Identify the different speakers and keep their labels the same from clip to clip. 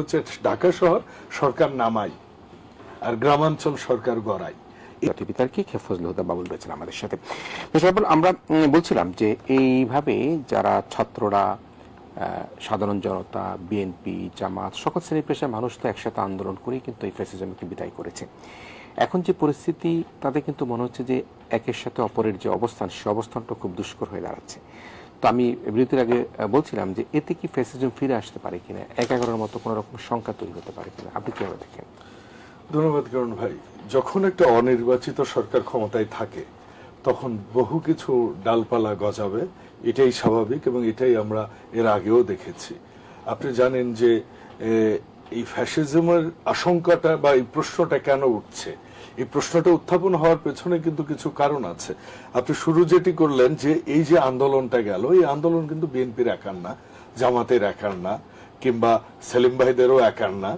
Speaker 1: হচ্ছে ঢাকা শহর সরকার নামাই আর গ্রামাঞ্চল সরকার গড়াই
Speaker 2: জাতীয় বিতার্কিক ফজল হুদা বাবুল রয়েছেন আমাদের সাথে। আমরা বলছিলাম যে এইভাবে যারা ছাত্ররা সাধারণ জনতা বিএনপি জামাত, সকল শ্রেণি পেশার মানুষ তো একসাথে আন্দোলন করেই কিন্তু এই ফ্যাসিজমকে বিদায় করেছে। এখন যে পরিস্থিতি, তাতে কিন্তু মনে হচ্ছে যে একের সাথে অপরের যে অবস্থান, সে অবস্থানটা খুব দুষ্কর হয়ে দাঁড়াচ্ছে। তো আমি বিরতির আগে বলছিলাম যে এতে কি ফ্যাসিজম ফিরে আসতে পারে কিনা? এক এগারোর মতো কোনো রকম সংখ্যা তৈরি হতে পারে কিনা? আপনি কীভাবে দেখেন?
Speaker 1: ধন্যবাদ করুন ভাই। যখন একটা অনির্বাচিত সরকার ক্ষমতায় থাকে, তখন বহু কিছু ডালপালা গজাবে, এটাই স্বাভাবিক এবং এটাই আমরা এর আগেও দেখেছি। আপনি জানেন যে এই ফ্যাসিজমের আশঙ্কাটা বা এই প্রশ্নটা কেন উঠছে? এই প্রশ্নটা উত্থাপন হওয়ার পেছনে কিন্তু কিছু কারণ আছে। আপনি শুরু যেটি করলেন যে এই যে আন্দোলনটা গেল, এই আন্দোলন কিন্তু বিএনপির একার না, জামাতের একার না, কিংবা সেলিম ভাইদেরও একার না,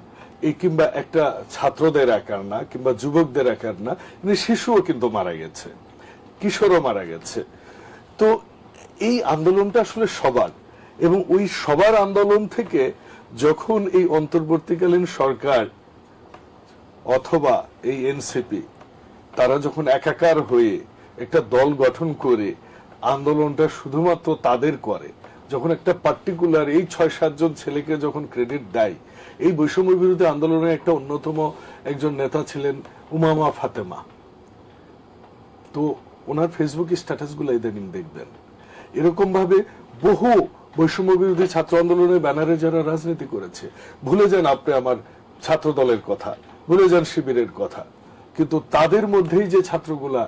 Speaker 1: এই কিংবা একটা ছাত্রদের একার না, কিংবা যুবকদের একার না কিন্তু শিশুও কিন্তু মারা গেছে, কিশোরও মারা গেছে। তো এই আন্দোলনটা আসলে সবার, এবং ওই সবার আন্দোলন থেকে যখন এই অন্তর্বর্তীকালীন সরকার অথবা এই এনসিপি, তারা যখন একাকার হয়ে একটা দল গঠন করে, আন্দোলনটা শুধুমাত্র তাদের করে, যখন একটা পার্টিকুলার এই ছয় সাতজন ছেলেকে যখন ক্রেডিট দেয়, এই বৈষম্য বিরোধী আন্দোলনের একটা অন্যতম একজন নেতা ছিলেন উমামা ফাতেমা। তো ওনার ফেসবুক স্ট্যাটাসগুলো ইদানিং দেখবেন। এরকম ভাবে বহু বৈষম্য বিরোধী ছাত্র আন্দোলনের ব্যানারে যারা রাজনীতি করেছে, ভুলে যান আপনি আমার ছাত্র দলের কথা। ভুলে যান শিবিরের কথা। কিন্তু তাদের মধ্যেই যে ছাত্রগুলা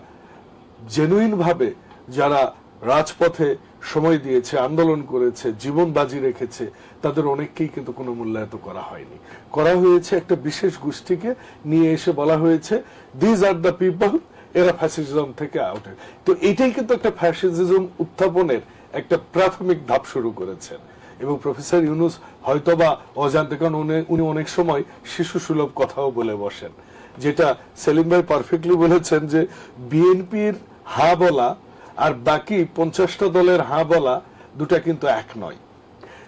Speaker 1: জেনুইন ভাবে যারা রাজপথে সময় দিয়েছে, আন্দোলন করেছে, জীবন বাজি রেখেছে, তাদের অনেককেই কিন্তু কোনো মূল্যায়িত করা হয়নি। করা হয়েছে একটা বিশেষ গোষ্ঠীকে নিয়ে এসে বলা হয়েছে দিজ আর দ্য পিপল এরা ফ্যাসিজম থেকে আউট তো এটাই কিন্তু একটা ফ্যাসিজম উত্থাপনের একটা প্রাথমিক ধাপ শুরু করেছেন এবং প্রফেসর ইউনুস হয়তোবা অজান্তে, কারণ উনি- অনেক সময় শিশু সুলভ কথাও বলে বসেন, যেটা সেলিম ভাই পারফেক্টলি বলেছেন যে বিএনপির হা বলা আর বাকি পঞ্চাশটা দলের হা বলা দুটা কিন্তু এক নয়।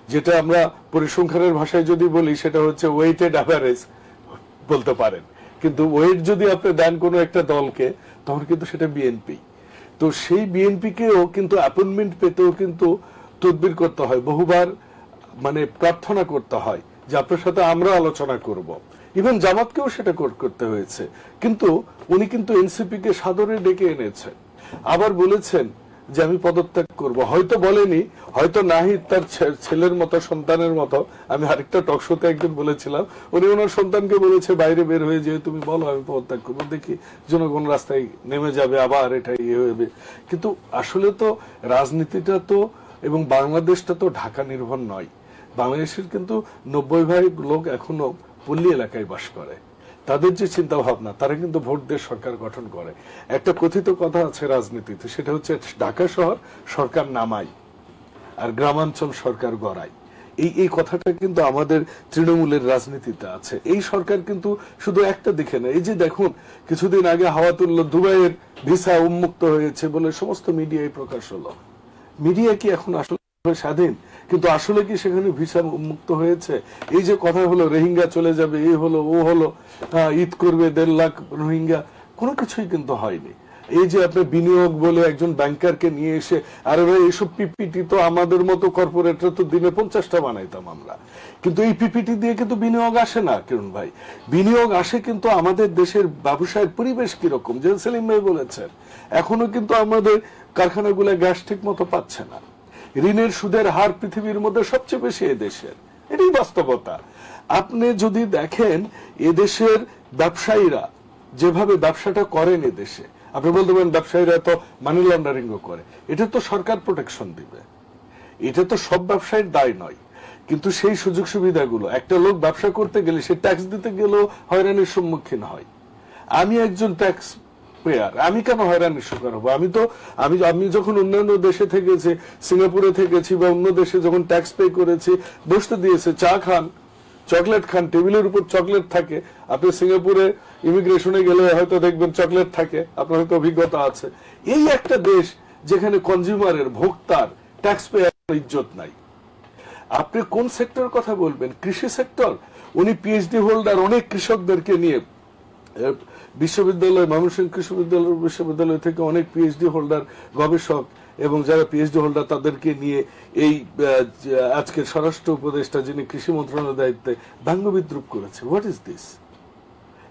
Speaker 1: যেটা আমরা পরিসংখ্যানের ভাষায় যদি বলি, সেটা হচ্ছে ওয়েটেড অ্যাভারেজ বলতে পারেন। কিন্তু ওয়েট যদি আপনি দেন কোনো একটা দলকে, তখন কিন্তু সেটা বিএনপি। তো সেই বিএনপিকেও কিন্তু অ্যাপয়েন্টমেন্ট পেতেও কিন্তু তদবির করতে হয়, বহুবার মানে প্রার্থনা করতে হয় যে আপনার সাথে আমরা আলোচনা করব। ইভেন জামাতকেও সেটা করতে হয়েছে। কিন্তু উনি কিন্তু এনসিপি কে সাদরে ডেকে এনেছেন। আবার বলেছেন যে আমি পদত্যাগ করব। হয়তো বলেনি, হয়তো নাহিদ তার ছেলের মতো, সন্তানের মতো। আমি আরেকটা টক শোতে একদিন বলেছিলাম, উনি ওনার সন্তানকে বলেছে, বাইরে বের হয়ে যে তুমি বলো, আমি পদত্যাগ করব। দেখি জনগণ রাস্তায় নেমে যাবে, আবার এটা ইয়ে হবে। কিন্তু আসলে তো রাজনীতিটা তো এবং বাংলাদেশটা তো ঢাকা নির্ভর নয়। বাংলাদেশের কিন্তু নব্বই ভাগ লোক এখনও পল্লী এলাকায় বাস করে। তাদের যে চিন্তা ভাবনা তারা কিন্তু ভোট দিয়ে সরকার গঠন করে। একটা কথিত কথা আছে রাজনীতিতে, সেটা হচ্ছে ঢাকা শহর সরকার নামাই আর গ্রামাঞ্চল সরকার গড়াই এই এই কথাটা কিন্তু আমাদের তৃণমূলের রাজনীতিতে আছে। এই সরকার কিন্তু শুধু একটা দিকে না। এই যে দেখুন, কিছুদিন আগে হাওয়া তুললো দুবাইয়ের ভিসা উন্মুক্ত হয়েছে বলে সমস্ত মিডিয়ায় প্রকাশ হলো। মিডিয়া কি এখন আসলে স্বাধীন? কিন্তু আসলে কি সেখানে ভিসা উন্মুক্ত হয়েছে? এই যে কথা হলো, রোহিঙ্গা চলে যাবে এই হলো, ও হলো ঈদ করবে, দেড় লাখ রোহিঙ্গা, কোনো কিছুই কিন্তু হয়নি। এই যে আপনি বিনিয়োগ বলে একজন ব্যাংকারকে নিয়ে এসে, আরে ভাই এইসব পিপিটি তো আমাদের মতো কর্পোরেটরা তো দিনে পঞ্চাশটা বানাইতাম আমরা। কিন্তু এই পিপিটি দিয়ে কিন্তু বিনিয়োগ আসে না, কিরণ ভাই। বিনিয়োগ আসে কিন্তু আমাদের দেশের ব্যবসায়ের পরিবেশ কীরকম? যে সেলিম ভাই বলেছেন। এখনও কিন্তু আমাদের কারখানাগুলো গ্যাস ঠিক মতো পাচ্ছে না। ঋণের সুদের হার পৃথিবীর মধ্যে সবচেয়ে বেশি এদেশের এটাই বাস্তবতা। আপনি যদি দেখেন এদেশের ব্যবসায়ীরা যেভাবে ব্যবসাটা করেন এদেশে আপনি বলতে পারেন ব্যবসায়ীরা তো মানি লন্ডারিংও করে, এটা তো সরকার প্রোটেকশন দিবে। এটা তো সব ব্যবসায়ীর দায় নয়। কিন্তু সেই সুযোগ সুবিধাগুলো, একটা লোক ব্যবসা করতে গেলে সে ট্যাক্স দিতে গেলেও হয়রানির সম্মুখীন হয়। আমি একজন ট্যাক্স আমি কেন হয়রানির শিকার হব? আমি তো, আমি আমি যখন অন্যান্য দেশে থেকেছি, সিঙ্গাপুরে থেকেছি বা অন্য দেশে যখন ট্যাক্স পে করেছি, বসতে দিয়েছে, চা খান চকলেট খান, টেবিলের উপর চকলেট থাকে, আপনি সিঙ্গাপুরে ইমিগ্রেশনে গেলে হয়তো দেখবেন চকলেট থাকে, আপনার হয়তো অভিজ্ঞতা আছে। এই একটা দেশ যেখানে কনজিউমারের ভোক্তার ট্যাক্স পেয়ার ইজ্জত নাই। আপনি কোন সেক্টর কথা বলবেন? কৃষি সেক্টর উনি পিএইচডি হোল্ডার অনেক কৃষকদেরকে নিয়ে বিশ্ববিদ্যালয়, ময়মনসিংহ কৃষি বিদ্যালয়, বিশ্ববিদ্যালয় থেকে অনেক পিএইচডি হোল্ডার গবেষক এবং যারা পিএইচডি হোল্ডার তাদেরকে নিয়ে এই আজকের স্বরাষ্ট্র উপদেষ্টা যিনি কৃষি মন্ত্রণালয়ের দায়িত্বে ব্যঙ্গ বিদ্রুপ করেছে। হোয়াট ইজ দিস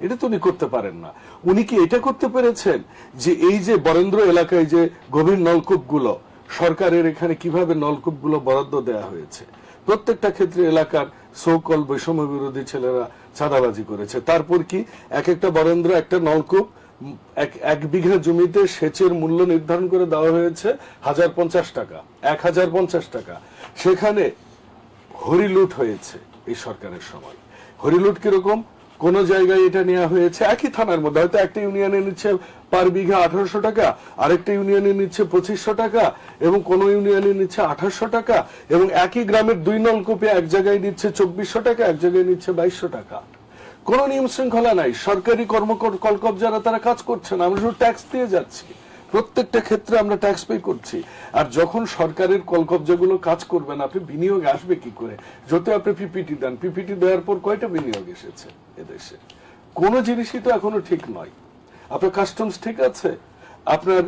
Speaker 1: এটা তো উনি করতে পারেন না। উনি কি এটা করতে পেরেছেন যে এই যে বরেন্দ্র এলাকায় যে গভীর নলকূপগুলো, সরকারের এখানে কীভাবে নলকূপগুলো বরাদ্দ দেওয়া হয়েছে? প্রত্যেকটা ক্ষেত্রে এলাকার সৌকল বৈষম্য বিরোধী ছেলেরা চাঁদাবাজি করেছে। তারপর কি? এক একটা বরেন্দ্র, একটা নলকূপ, এক এক বিঘা জমিতে সেচের মূল্য নির্ধারণ করে দেওয়া হয়েছে হাজার পঞ্চাশ টাকা, এক হাজার পঞ্চাশ টাকা। সেখানে হরিলুট হয়েছে এই সরকারের সময়। হরিলুট কীরকম? কোন জায়গায় এটা নেওয়া হয়েছে? একই থানার মধ্যে। হয়তো একটা ইউনিয়নে নিচ্ছে পার বিঘা আঠারোশো টাকা, আরেকটা ইউনিয়নে নিচ্ছে পঁচিশশো টাকা, এবং কোন ইউনিয়নে নিচ্ছে আঠাশশো টাকা, এবং একই গ্রামের দুই নলকূপে এক জায়গায় নিচ্ছে চব্বিশশো টাকা, এক জায়গায় নিচ্ছে বাইশশো টাকা। কোন নিয়ম শৃঙ্খলা নাই। সরকারি কর্মকর কলকব যারা তারা কাজ করছে না। আমরা শুধু ট্যাক্স দিয়ে যাচ্ছি। প্রত্যেকটা ক্ষেত্রে আমরা ট্যাক্স পে করছি। আর যখন সরকারের কলকবজাগুলো কাজ করবে না, আপনি বিনিয়োগ আসবে কি করে? যত আপনি পিপিটি দেন পিপিটি দেওয়ার পর কয়টা বিনিয়োগ এসেছে এদেশে? কোন জিনিসই তো এখনও ঠিক নয়। আপনার কাস্টমস ঠিক আছে? আপনার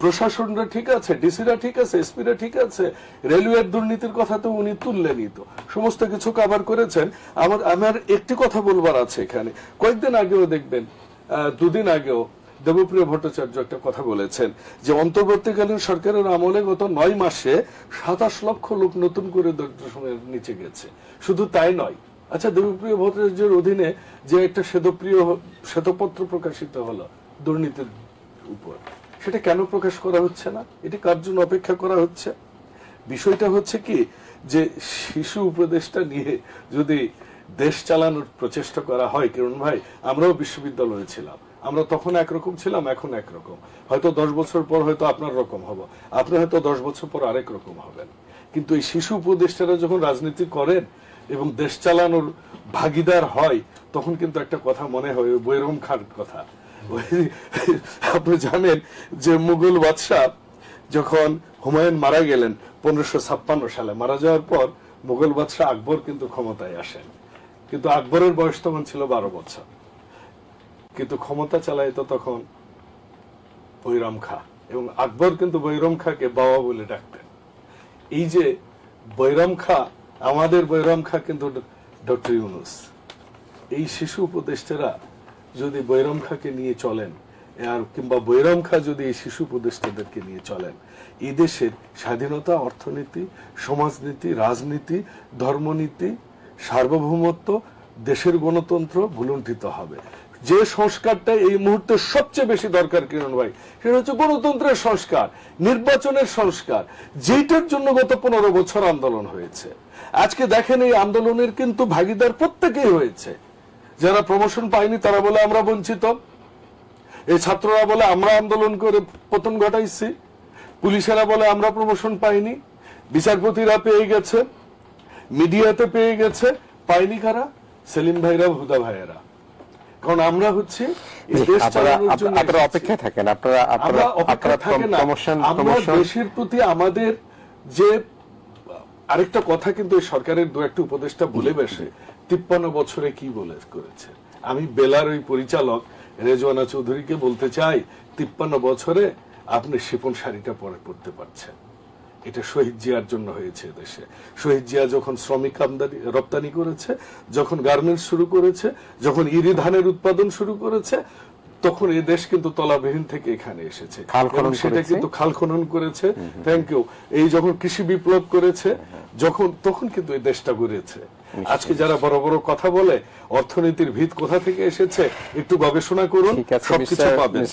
Speaker 1: প্রশাসনরা ঠিক আছে? ডিসিরা ঠিক আছে? এসপিরা ঠিক আছে? রেলওয়ের দুর্নীতির কথা তো উনি তুললেনই তো। সমস্ত কিছু কাভার করেছেন। আমার আমার একটি কথা বলবার আছে এখানে। কয়েকদিন আগেও দেখবেন দুদিন আগেও দেবপ্রিয় ভট্টাচার্য একটা কথা বলেছেন যে অন্তর্বর্তীকালীন সরকারের আমলে গত নয় মাসে সাতাশ লক্ষ লোক নতুন করে দরিদ্র নিচে গেছে। শুধু তাই নয়। আচ্ছা দেবপ্রিয় ভট্টাচার্যের অধীনে যে একটা শ্বেতপ্রিয়, শ্বেতপত্র প্রকাশিত হলো দুর্নীতির উপর, সেটা কেন প্রকাশ করা হচ্ছে না? এটি কার জন্য অপেক্ষা করা হচ্ছে? বিষয়টা হচ্ছে কি যে শিশু উপদেশটা নিয়ে যদি দেশ চালানোর প্রচেষ্টা করা হয়, কিরণ ভাই, আমরাও বিশ্ববিদ্যালয়ে ছিলাম। আমরা তখন একরকম ছিলাম, এখন একরকম। হয়তো দশ বছর পর হয়তো আপনার রকম হব। আপনি হয়তো দশ বছর পর আরেক রকম হবেন। কিন্তু এই শিশু উপদেষ্টারা যখন রাজনীতি করেন এবং দেশ চালানোর ভাগিদার হয়, তখন কিন্তু একটা কথা মনে হয় বৈরম খান কথা। আপনি জানেন যে মুঘল বাদশাহ যখন হুমায়ুন মারা গেলেন পনেরোশো ছাপ্পান্ন সালে, মারা যাওয়ার পর মুঘল বাদশাহ আকবর কিন্তু ক্ষমতায় আসেন। কিন্তু আকবরের বয়স তখন ছিল বারো বছর। কিন্তু ক্ষমতা চালাইতো তখন বৈরাম খা। এবং আকবর কিন্তু বৈরম খাকে বাবা বলে ডাকতেন। এই যে বৈরাম খা, আমাদের বৈরাম খা কিন্তু ডক্টর ইউনুস। এই শিশু উপদেষ্টারা যদি বৈরাম খাকে নিয়ে চলেন, আর কিংবা বৈরাম খা যদি এই শিশু উপদেষ্টাদেরকে নিয়ে চলেন এই দেশের স্বাধীনতা, অর্থনীতি, সমাজনীতি, রাজনীতি, ধর্মনীতি, সার্বভৌমত্ব, দেশের গণতন্ত্র ভুলুণ্ঠিত হবে। যে সংস্কারটা এই মুহূর্তে সবচেয়ে বেশি দরকার কিরণ ভাই, সেটা হচ্ছে গণতন্ত্রের সংস্কার, নির্বাচনের সংস্কার যেটার জন্য গত পনেরো বছর আন্দোলন হয়েছে। আজকে দেখেন এই আন্দোলনের কিন্তু ভাগিদার প্রত্যেকেই হয়েছে। যারা প্রমোশন পায়নি, তারা বলে আমরা বঞ্চিত। এই ছাত্ররা বলে আমরা আন্দোলন করে পতন ঘটাইছি। পুলিশেরা বলে আমরা প্রমোশন পাইনি। বিচারপতিরা পেয়ে গেছে। মিডিয়াতে পেয়ে গেছে। পাইনি কারা? সেলিম ভাইরা হুদা ভাইয়েরা। কারণ আমরা হচ্ছে
Speaker 2: আপনারা
Speaker 1: এসেছি।
Speaker 2: অপেক্ষায় থাকেন আপনারা আপনারা
Speaker 1: অপেক্ষা
Speaker 2: আপনারা প্রমোশন প্রমোশন
Speaker 1: দেশের প্রতি আমাদের যে আরেকটা কথা কিন্তু এই সরকারের দু একটা উপদেষ্টা বলে বেসে। তিপ্পান্ন বছরে কি বলে করেছে? আমি বেলার ওই পরিচালক রেজওয়ানা চৌধুরীকে বলতে চাই তিপ্পান্ন বছরে আপনি শিপন শাড়িটা পরে পড়তে পারছেন। এটা শহীদ জিয়ার জন্য হয়েছে দেশে। শহীদ জিয়া যখন শ্রমিক আমদানি রপ্তানি করেছে যখন গার্মেন্টস শুরু করেছে যখন ইরি ধানের উৎপাদন শুরু করেছে তখন এই দেশ কিন্তু তলাবিহীন থেকে এখানে এসেছে। সেটা
Speaker 2: করেছে।
Speaker 1: কিন্তু খাল খনন করেছে। থ্যাংক ইউ এই যখন কৃষি বিপ্লব করেছে যখন তখন কিন্তু এই দেশটা গড়েছে আজকে যারা বড় বড় কথা বলে অর্থনীতির ভিত কোথা থেকে এসেছে একটু গবেষণা করুন। সবকিছু পাবেন।